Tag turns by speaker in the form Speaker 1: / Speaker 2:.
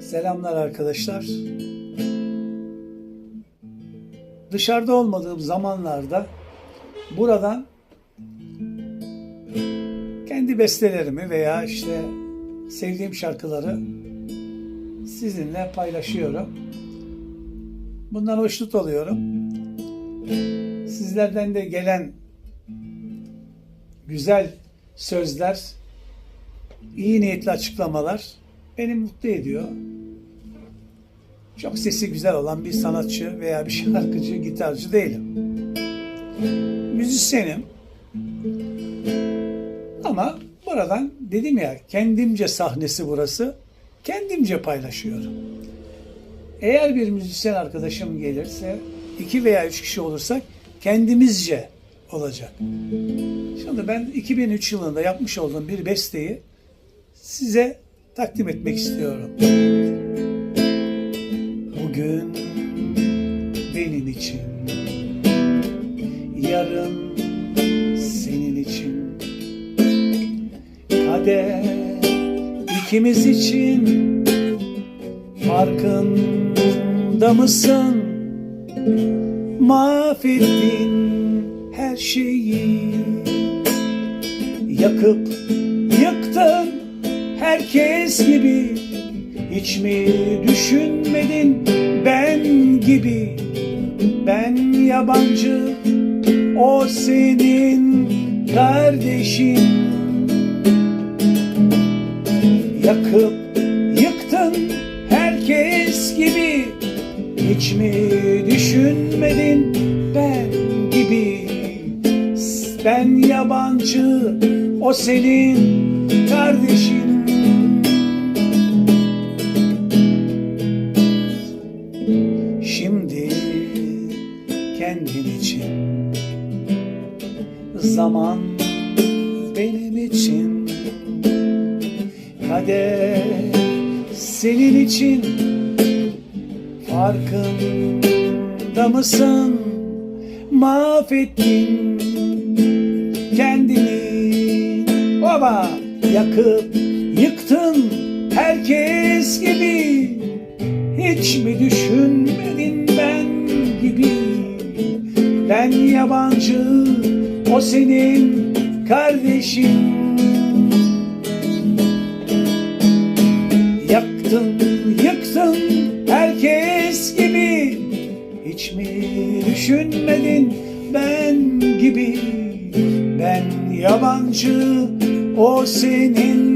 Speaker 1: Selamlar arkadaşlar. Dışarıda olmadığım zamanlarda buradan kendi bestelerimi veya işte sevdiğim şarkıları sizinle paylaşıyorum. Bundan hoşnut oluyorum. Sizlerden de gelen güzel sözler, iyi niyetli açıklamalar beni mutlu ediyor. Çok sesi güzel olan bir sanatçı veya bir şarkıcı, gitarcı değilim. Müzisyenim. Ama buradan dedim ya kendimce sahnesi burası. Kendimce paylaşıyorum. Eğer bir müzisyen arkadaşım gelirse iki veya üç kişi olursak kendimizce olacak. Şimdi ben 2003 yılında yapmış olduğum bir besteyi size takdim etmek istiyorum. Bugün benim için, yarın senin için, kader ikimiz için farkında mısın? Mahvettin her şeyi yakıp herkes gibi hiç mi düşünmedin ben gibi? Ben yabancı o senin kardeşin. Yakıp yıktın herkes gibi hiç mi düşünmedin ben gibi? Ben yabancı o senin kardeşin zaman benim için. Kader senin için. Farkında mısın? Mahvettin kendini. Baba yakıp yıktın herkes gibi. Hiç mi düşünmedin ben gibi? Ben yabancı o senin kardeşin. Yaktın yıktın herkes gibi. Hiç mi düşünmedin ben gibi? Ben yabancı o senin